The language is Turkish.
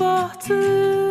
bahtı.